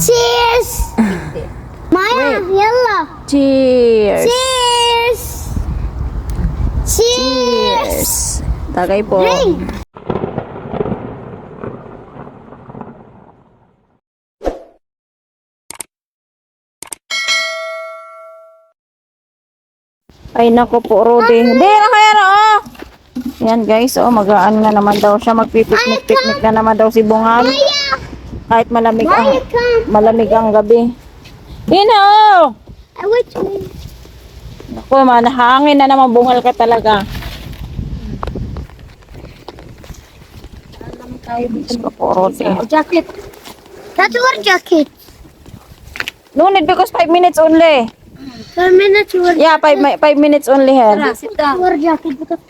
Cheers! Maya, yalla. Cheers! Cheers! Cheers! Tagay po. Drink! Ay nako po, Rudy. Hindi na kaya na, oh. Yan guys, oh, mag-aan na naman daw siya. Magpipiknik-piknik na naman daw si Bungal. Maya! Kahit malamig ang, malamig ang gabi. Oh! I want to. Naku, manahangin na naman bungal ka talaga. Jacket. That's our jacket. No need because 5 minutes only. Five minutes our Yeah, 5 five minutes only here. sit down. Our jacket because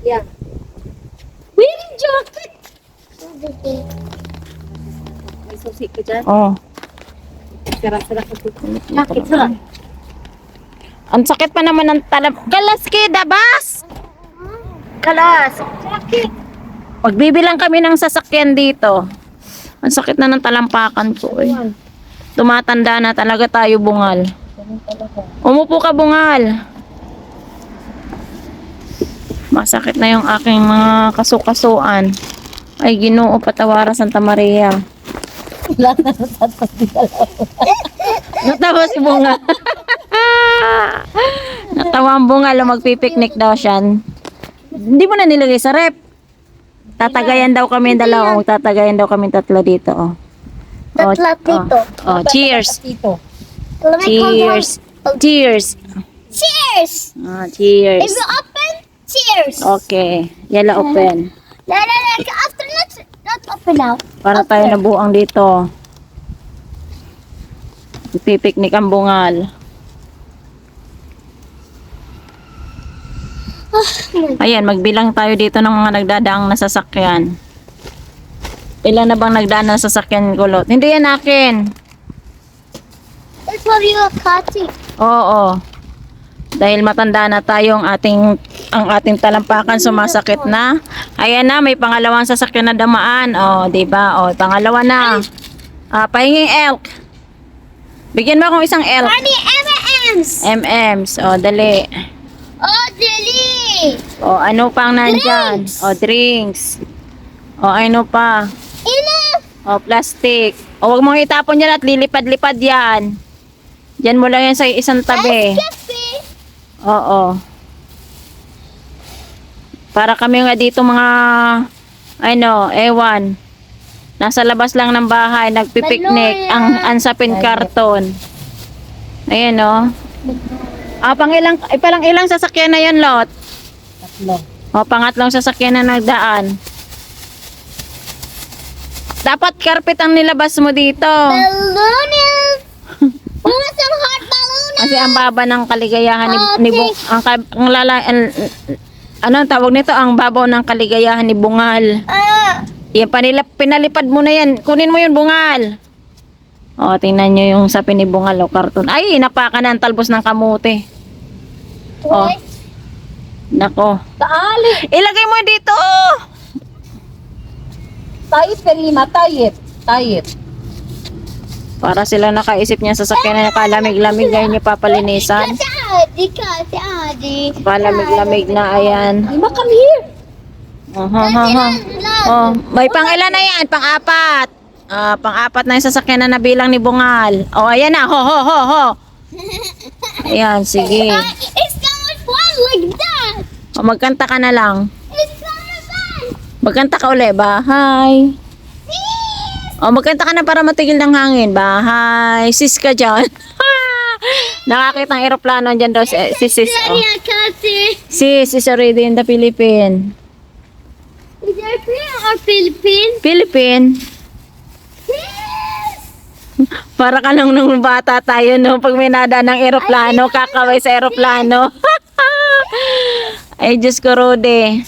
Yeah. Wearing jacket. May susi dyan. Oh. Dito. Sir. Ang sakit pa naman ng talam. Kalas kida, bas! Kalas! Jacket. Magbibilang kami ng sasakyan dito. Ang sakit na ng talampakan ko eh. Tumatanda na talaga tayo bungal. Umupo ka bungal. Masakit na yung aking mga kasukasuan. Ay ginoo patawaran Santa Maria. Lahat na natatapos Natawa si bunga. Natawa ang bunga lo magpipiknik daw siya. Hindi mo na nilagay sa rep. Tatagayan daw kami dalawa. Magtatagayan daw kami tatlo dito. Oh. Oh, Tatlo dito. Oh, oh, cheers. Dito. Count Cheers. Cheers. down. Cheers. Ah, cheers. If you open, cheers. Okay. Yala open. No, no, no. After not, not open now. Para tayo nabuang dito. Pipiknik ang bungal. Ayan, magbilang tayo dito ng mga nagdadaang nasasakyan. Ilan na bang nagdaan na sasakyan kulot? Hindi yan akin. It's for you, Kati. Oo. Dahil matanda na tayo ang ating ang ating talampakan sumasakit na. Ayan na, may pangalawang sasakyan na damaan. Oh, 'di ba? Oh, pangalawa na. Ah, pahinging elk. Bigyan mo akong isang elk. Honey M&M's. MMs. Oh, dali. Oh, Dilly. Oh, ano pang nandyan? Drinks. Oh, drinks. Oh, ano pa? Enough. Oh, plastic. Oh, wag mong itapon yan at lilipad-lipad yan. Diyan mo lang yan sa isang tabi. Oo. Para kami nga dito mga ano, ewan. Nasa labas lang ng bahay, nagpipiknik, ang ansapin karton. Ayan oh. Ah, pang ilang, ay, palang ilang sasakyan na yan, Lot? Tatlo. O, pangatlong sasakyan na nagdaan. Dapat carpet ang nilabas mo dito. Balloons. We want some hot balloons. Kasi ang baba ng kaligayahan ni, Okay. ni Bung, ang, ka- ang lala, ang- ano ang tawag nito? Ang babaw ng kaligayahan ni Bungal. Ah. Yan, panilap, pinalipad mo na yan. Kunin mo yun, Bungal. O, tingnan nyo yung sa pinibungal o karton. Ay, napaka na ang talbos ng kamote. Oh. What? Nako. Taali. Ilagay mo dito. Tayit ka lima. Tayit. Tayit. Para sila nakaisip niya sa sakyan na nakalamig-lamig ngayon niya papalinisan. Adi, kasi Adi. Palamig-lamig na, ayan. Lima, come here. Oh, ha, ha, ha. Oh, may pang-ilan na yan? Pang-apat. Ah, pang-apat na yung sasakyan na nabilang ni Bungal. Oh, ayan na. Ho, ho, ho, ho. Ayan, sige. Ah, It's gonna fly like that. O, magkanta ka na lang. It's gonna fly. Magkanta ka uli. Bahay. Please. O, magkanta ka na para matigil ng hangin. Bahay. Sis ka dyan. Nakakita ng aeroplano dyan daw si, si sis. Oh. Sis is already in the Philippines. Is there Korean or Philippines? Philippine. Yes. Para ka lang nung bata tayo no pag may nada ng eroplano, kakaway sa eroplano. Ay, Diyos ko, Rode.